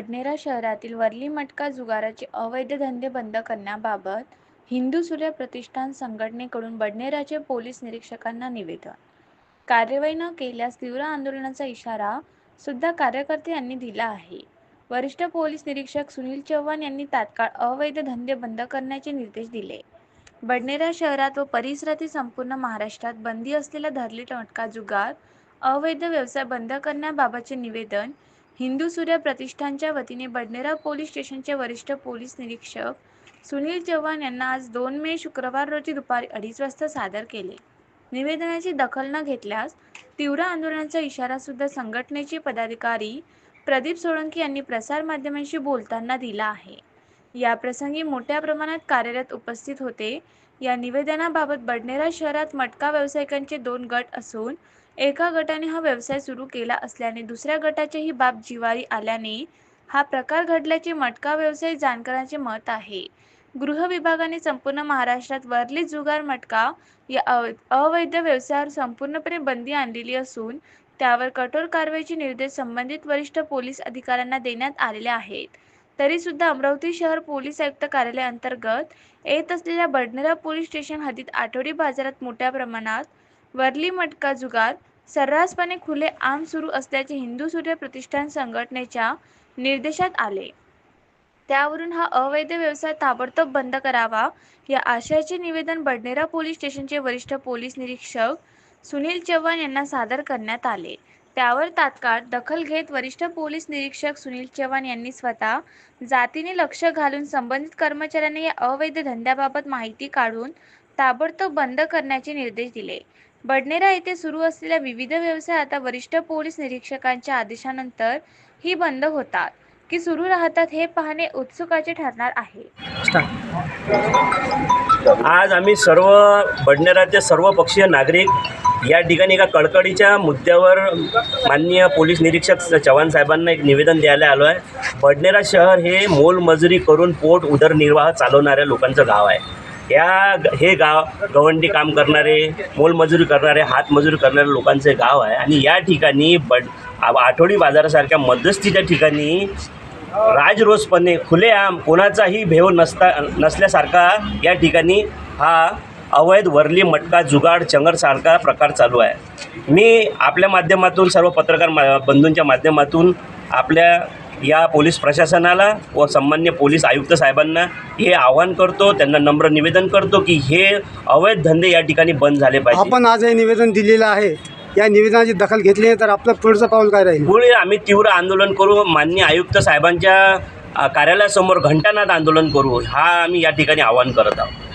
बडनेरा शहरातील वरली मटका जुगाराचे अवैध धंदे बंद करण्याबाबत हिंदू सूर्य प्रतिष्ठान संघटनेकडून बडनेराचे पोलीस निरीक्षकांना निवेदन. कार्यवाही न केल्यास तीव्र आंदोलनाचा इशारा सुद्धा कार्यकर्ते यांनी दिला आहे. वरिष्ठ पोलीस निरीक्षक सुनील चव्हाण यांनी तात्काळ अवैध धंदे बंद करण्याचे निर्देश दिले. बडनेरा शहरात व परिसरातील संपूर्ण महाराष्ट्रात बंदी असलेला धरली मटका जुगार अवैध व्यवसाय बंद करण्याबाबतचे निवेदन हिंदू सूर्य प्रतिष्ठानच्या वतीने बडनेरा पोलीस स्टेशनचे वरिष्ठ पोलीस निरीक्षक सुनील चव्हाण यांना आज दोन मे शुक्रवार रोजी दुपारी अडीच वाजता सादर केले. निवेदनाची दखल न घेतल्यास तीव्र आंदोलनाचा इशारा सुद्धा संघटनेचे पदाधिकारी प्रदीप सोळंकी यांनी प्रसारमाध्यमांशी बोलताना दिला आहे. या प्रसंगी मोठ्या प्रमाणात कार्यरत उपस्थित होते. या निवेदनाबाबत बडनेरा शहरात मटका व्यावसायिकांचे दोन गट असून एका गटाने हा व्यवसाय सुरू केला असल्याने दुसऱ्या गटाचीही बाब जिवारी आल्याने हा प्रकार घडल्याचे मटका व्यवसाय जाणकारांचे मत आहे. गृह विभागाने संपूर्ण महाराष्ट्रात वरली जुगार मटका या अव- अवैध व्यवसायावर संपूर्णपणे बंदी आणलेली असून त्यावर कठोर कारवाईचे निर्देश संबंधित वरिष्ठ पोलीस अधिकाऱ्यांना देण्यात आलेले आहेत. तरी सुद्धा अमरावती शहर पोलीस आयुक्त कार्यालय अंतर्गत येत असलेल्या बडनेरा पोलीस स्टेशन हद्दीत आठवडी बाजारात मोठ्या प्रमाणात वरली मटका जुगार सर्रासपणे खुले आम सुरू असल्याचे हिंदू सूर्य प्रतिष्ठान संघटनेच्या निर्देशात आले. त्यावरून हा अवैध व्यवसाय ताबडतोब बंद करावा या आशयाचे निवेदन बडनेरा पोलीस स्टेशनचे वरिष्ठ पोलीस निरीक्षक सुनील चव्हाण यांना सादर करण्यात आले. त्यावर तात्काळ दखल घेत वरिष्ठ पोलीस निरीक्षक सुनील चव्हाण यांनी स्वतः जातीने लक्ष घालून संबंधित कर्मचाऱ्यांनी या अवैध धंद्याबाबत माहिती काढून ताबडतोब बंद करण्याचे निर्देश दिले. बडनेरा येथे सुरू असलेल्या विविध व्यवसाय आता वरिष्ठ पोलीस निरीक्षकांच्या आदेशानंतर ही बंद होतात. की सुरू राहतात हे पाहणे उत्सुकाचे ठरणार आहे. आज आम्ही सर्व बडनेराचे सर्व पक्षीय नागरिक या ठिकाणी एका कडकडीच्या मुद्द्यावर माननीय पोलीस निरीक्षक चव्हाण साहेबांना एक निवेदन द्यायला आलो आहे. बडनेरा शहर हे मोलमजुरी करून पोट उदरनिर्वाह चालवणाऱ्या लोकांचं गाव आहे. या हे गाव गवंडी काम करणारे मोलमजुरी करणारे हातमजुरी करणाऱ्या लोकांचे गाव आहे. आणि या ठिकाणी बड आठवडी बाजारासारख्या मध्यस्थीच्या ठिकाणी राजरोसपणे खुलेआम कोणाचाही भेव नसता नसल्यासारखा या ठिकाणी हा अवैध वर्ली मटका जुगाड चंगरसारखा प्रकार चालू आहे. मी आपल्या माध्यमातून सर्व पत्रकार मा बंधूंच्या माध्यमातून आपल्या या पोलीस प्रशासनाला व सन्मान्य पोलीस आयुक्त साहेबांना हे आवाहन करतो त्यांना नम्र निवेदन करतो की हे अवैध धंदे या ठिकाणी बंद झाले पाहिजे. आपण आज हे निवेदन दिलेलं आहे. या निवेदनाची दखल घेतली नाही तर आपलं पुढचं पाऊल काय राहील? पुढे आम्ही तीव्र आंदोलन करू मान्य आयुक्त साहेबांच्या कार्यालयासमोर घंटानाद आंदोलन करू हा आम्ही या ठिकाणी आवाहन करत आहोत.